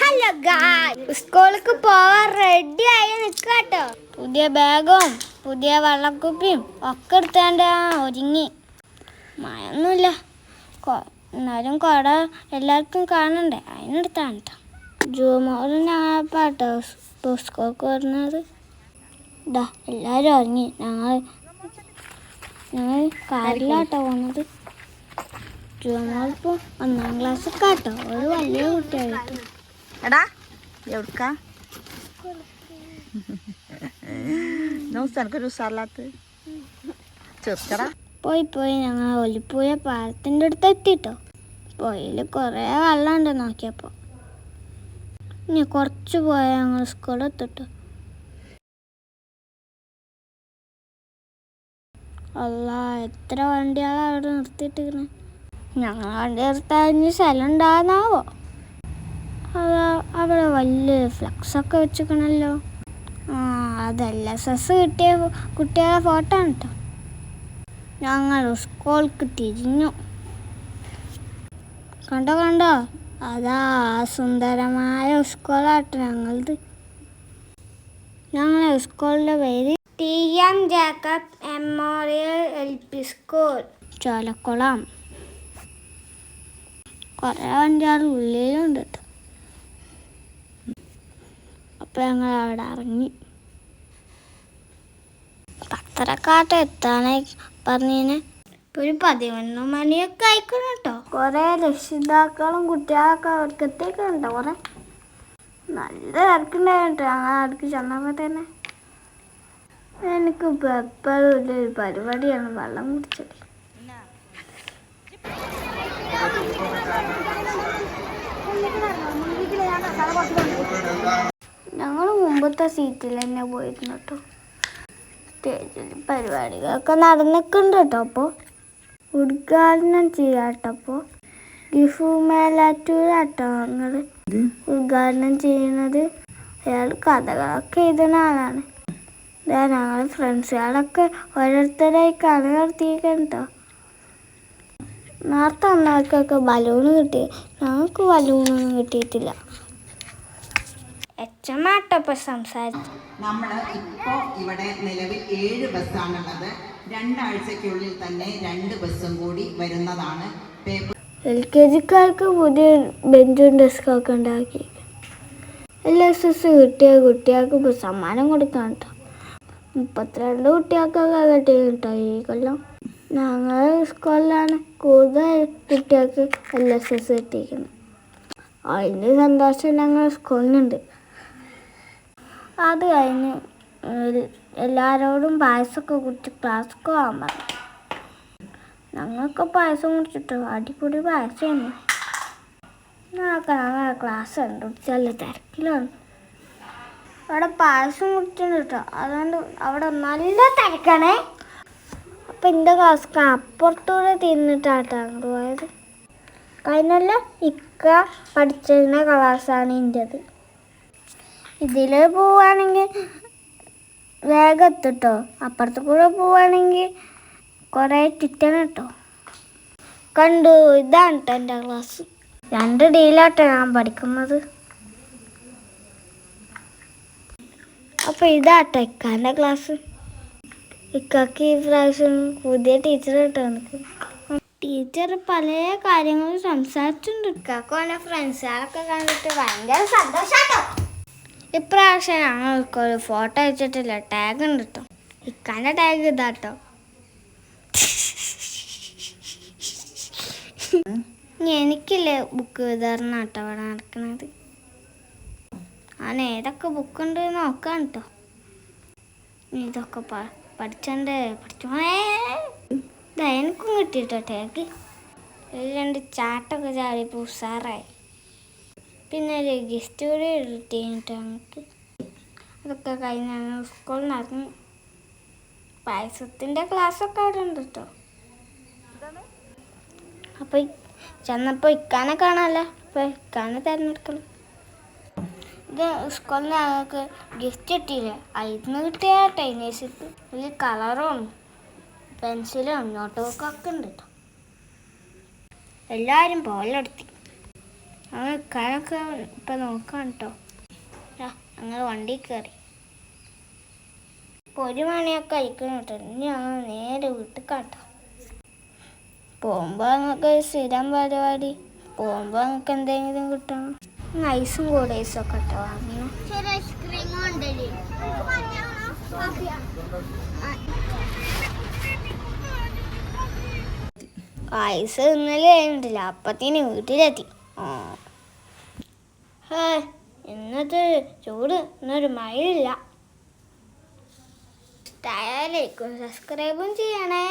Hello ഗായ് സ്കൂളിലേക്ക് പോവാൻ റെഡി ആയി നിൽക്കാട്ടോ പുതിയ ബാഗും പുതിയ വെള്ളക്കുപ്പിയും ഒക്കെ എടുത്താണ്ട ഒരുങ്ങി. മഴയൊന്നുമില്ല. എന്നാലും കുട എല്ലാവർക്കും കാണണ്ടേ? അതിനെടുത്താണ് കേട്ടോ ജൂമോളും പാട്ടോ സ്കൂൾക്ക് വരുന്നത്. ഇതാ എല്ലാവരും ഒരുങ്ങി ഞങ്ങൾ ഞങ്ങൾ കാറിലാട്ടോ പോകുന്നത് ജൂമോളിപ്പോൾ ഒന്നാം ക്ലാസ് ആട്ടോ ഒരു വലിയ കുട്ടിയായിട്ട്. എടാ എവിടുക്ക? നോക്ക് ഉസാറില്ലാത്ത ചെറുക്കടാ. പോയി പോയി. ഞങ്ങൾ ഒലിപ്പൂയ പാലത്തിന്റെ അടുത്ത് എത്തിട്ടോ. പുഴയിൽ കുറേ വെള്ളമുണ്ട് നോക്കിയപ്പോൾ ഇനി കുറച്ച് പോയാൽ ഞങ്ങൾ സ്കൂളിൽ എത്തിട്ടു. അല്ല എത്ര വണ്ടികളാണ് അവിടെ നിർത്തിയിട്ടിരിക്കണേ? ഞങ്ങൾ അടുത്ത് അതിന് സ്ഥലം ഉണ്ടാകുന്നാവോ അവിടെ ഫ്ലക്സ് ഒക്കെ വെച്ചിക്കണല്ലോ. ആ അതല്ല. സെസ് കിട്ടിയ കുട്ടികളെ ഫോട്ടോ ആണ് കേട്ടോ ഞങ്ങൾ സ്കൂൾക്ക് തിരിഞ്ഞു. കണ്ടോ കണ്ടോ? അതാ സുന്ദരമായ സ്കൂളാട്ടോ ഞങ്ങളത് ഞങ്ങളെ സ്കൂളിന്റെ പേര് T M Jacob memorial L P school Cholakkulam. കുറേ വണ്ടികൾ ഉള്ളിലുണ്ട് കേട്ടോ അപ്പോൾ ഞങ്ങൾ അവിടെ ഇറങ്ങി. പത്തരക്കാട്ട് എത്താനായി പറഞ്ഞതിന് ഒരു പതിനൊന്ന് മണിയൊക്കെ ആയിക്കണം കേട്ടോ കുറേ രക്ഷിതാക്കളും കുട്ടികളൊക്കെ അവർക്ക് എത്തിക്കുന്നുണ്ടോ കുറെ. നല്ല തിരക്കുണ്ടായിരുന്നു കേട്ടോ ഞങ്ങൾ അടുക്ക് ചെന്നപ്പോൾ തന്നെ എനിക്ക് എപ്പോഴും ഒരു പരിപാടിയാണ് വെള്ളം കുടിച്ചത് ഞങ്ങൾ മുമ്പത്തെ സീറ്റിൽ തന്നെ പോയിരുന്നു കേട്ടോ സ്റ്റേജിൽ പരിപാടികളൊക്കെ നടന്നിട്ടുണ്ട് കേട്ടോ അപ്പോൾ ഉദ്ഘാടനം ചെയ്യാട്ടോ അപ്പോൾ ഗിഫു മേലാറ്റൂരാട്ടോ ഞങ്ങൾ ഉദ്ഘാടനം ചെയ്യുന്നത് അയാൾ കഥകളൊക്കെ എഴുതുന്ന ആളാണ്. ഞങ്ങൾ ഫ്രണ്ട്സുകളൊക്കെ ഓരോരുത്തരായി കഥ നടത്തിയിട്ടുണ്ടോ നേരത്തെ അന്നാൾക്കൊക്കെ ബലൂണ് കിട്ടി. ഞങ്ങൾക്ക് ബലൂണൊന്നും കിട്ടിയിട്ടില്ല. എച്ചമാട്ടപ്പോൾ സംസാരിച്ചു. നമ്മൾ ഇപ്പോൾ ഇവിടെ നിലവിൽ ഏഴ് ബസ്സാണുള്ളത്. രണ്ടാഴ്ചക്കുള്ളിൽ തന്നെ രണ്ട് ബസ്സും കൂടി വരുന്നതാണ് എൽ കെ ജിക്കാർക്ക് പുതിയ ബെഞ്ചും ഡെസ്കും ഒക്കെ ഉണ്ടാക്കി. എൽ എസ് എസ് കിട്ടിയ കുട്ടികൾക്ക് ഇപ്പോൾ സമ്മാനം കൊടുക്കാൻ കേട്ടോ മുപ്പത്തിരണ്ട് കുട്ടികൾക്കൊക്കെ കിട്ടി കേട്ടോ ഈ കൊല്ലം. ഞങ്ങളുടെ സ്കൂളിലാണ് കൂടുതൽ കുട്ടികൾക്ക് എൽ എസ് എസ് കിട്ടിയിരിക്കുന്നത്. അതിന്റെ സന്തോഷം ഞങ്ങൾ സ്കൂളിനുണ്ട് അത് കഴിഞ്ഞ് എല്ലാവരോടും പായസമൊക്കെ കുടിച്ച് ക്ലാസ്സൊക്കെ പോകാൻ പറഞ്ഞു. ഞങ്ങൾക്ക് പായസം കുടിച്ചിട്ടോ അടിപൊളി പായസമാണ് ഞങ്ങൾക്ക് ഞങ്ങളെ ക്ലാസ് ചെറിയ തിരക്കിലാണ്. അവിടെ പായസം കുടിച്ചിട്ടുണ്ട് കേട്ടോ. അതുകൊണ്ട് അവിടെ നല്ല തിരക്കാണേ. അപ്പം എന്റെ ക്ലാസ് അപ്പുറത്തൂടെ തിന്നിട്ടാട്ടോ അങ്ങോട്ട് പോയത്. കഴിഞ്ഞല്ല ഇക്ക പഠിച്ചിരുന്ന ക്ലാസ്സാണ് എന്റെത് ഇതിൽ പോവുകയാണെങ്കിൽ വേഗം എത്തിട്ടോ അപ്പുറത്ത് കൂടെ പോവുകയാണെങ്കിൽ കുറേ ചുറ്റണം കേട്ടോ കണ്ടു ഇതാണ് കേട്ടോ എന്റെ ക്ലാസ് രണ്ട് ഡീലാട്ടോ ഞാൻ പഠിക്കുന്നത്. അപ്പോൾ ഇതാട്ടോ ഇക്കാന്റെ ക്ലാസ് ഇക്കാക്ക് ഈ പ്രാവശ്യം പുതിയ ടീച്ചർ കേട്ടോ എനിക്ക്. ടീച്ചർ പല കാര്യങ്ങളും സംസാരിച്ചിട്ടുണ്ട്. ഇക്കാക്ക് എന്റെ ഫ്രണ്ട്സുകാരൊക്കെ കണ്ടിട്ട് ഭയങ്കര സന്തോഷാട്ടോ. ഇപ്രാവശ്യം ഞങ്ങൾക്കൊരു ഫോട്ടോ അയച്ചിട്ടില്ല. ടാഗ് ഉണ്ട് കേട്ടോ ഇക്കാന്റെ ടാഗ് ഇതാട്ടോ എനിക്കില്ലേ ബുക്ക് വിതരണം കേട്ടോ അവിടെ നടക്കണത് ഞാൻ ഏതൊക്കെ ബുക്കുണ്ട് നോക്കാം കേട്ടോ ഇതൊക്കെ പഠിച്ചണ്ടേ പഠിച്ചോണേ. ഇതാ എനിക്കും കിട്ടിട്ടോ ടാഗ് ഒരു രണ്ട് ചാട്ടൊക്കെ ചാടിയപ്പോൾ ഉഷാറായി പിന്നെ രജിസ്റ്റർ കൂടി നമുക്ക് അതൊക്കെ കഴിഞ്ഞ് ഞങ്ങൾ സ്കൂളിൽ നടന്നു പായസത്തിന്റെ ക്ലാസ്സൊക്കെ അവിടെ ഉണ്ട് കേട്ടോ അപ്പോൾ ചെന്നപ്പോൾ ഇക്കാനെ കാണാമല്ലോ അപ്പോൾ ഇക്കാനെ തിരഞ്ഞെടുക്കണം. ഇത് സ്കൂളിൽ ഞങ്ങൾക്ക് ഗിഫ്റ്റ് കിട്ടിയില്ല? അതിന് കിട്ടിയ ടൈനേഴ്സിക്ക് ഒരു കളറും പെൻസിലും നോട്ട് ബുക്കും ഒക്കെ ഉണ്ട് കേട്ടോ എല്ലാവരും പോലെടുത്തി ഞങ്ങൾ കണക്ക് ഇപ്പം നോക്കാം കേട്ടോ ഞങ്ങൾ വണ്ടി കയറി ഇപ്പൊ ഒരു മണിയൊക്കെ കഴിക്കണം കേട്ടോ ഇനി ഞങ്ങൾ നേരെ വീട്ടിൽ കാട്ടോ പോകുമ്പോൾ നമുക്ക് സ്ഥിരം പരിപാടി. പോകുമ്പോൾ നമുക്ക് എന്തെങ്കിലും കിട്ടണം. ഐസും കൂടെ ഐസും ഒക്കെ കേട്ടോ വാങ്ങണം. ഐസ് ഇന്നലെ കഴിഞ്ഞിട്ടില്ല. അപ്പത്തിന് വീട്ടിലെത്തി. ഇന്നത്തെ ചൂട് ഇന്നൊരു മഴയില്ല. ഇഷ്ടമായാലേക്കും സബ്സ്ക്രൈബും ചെയ്യണേ.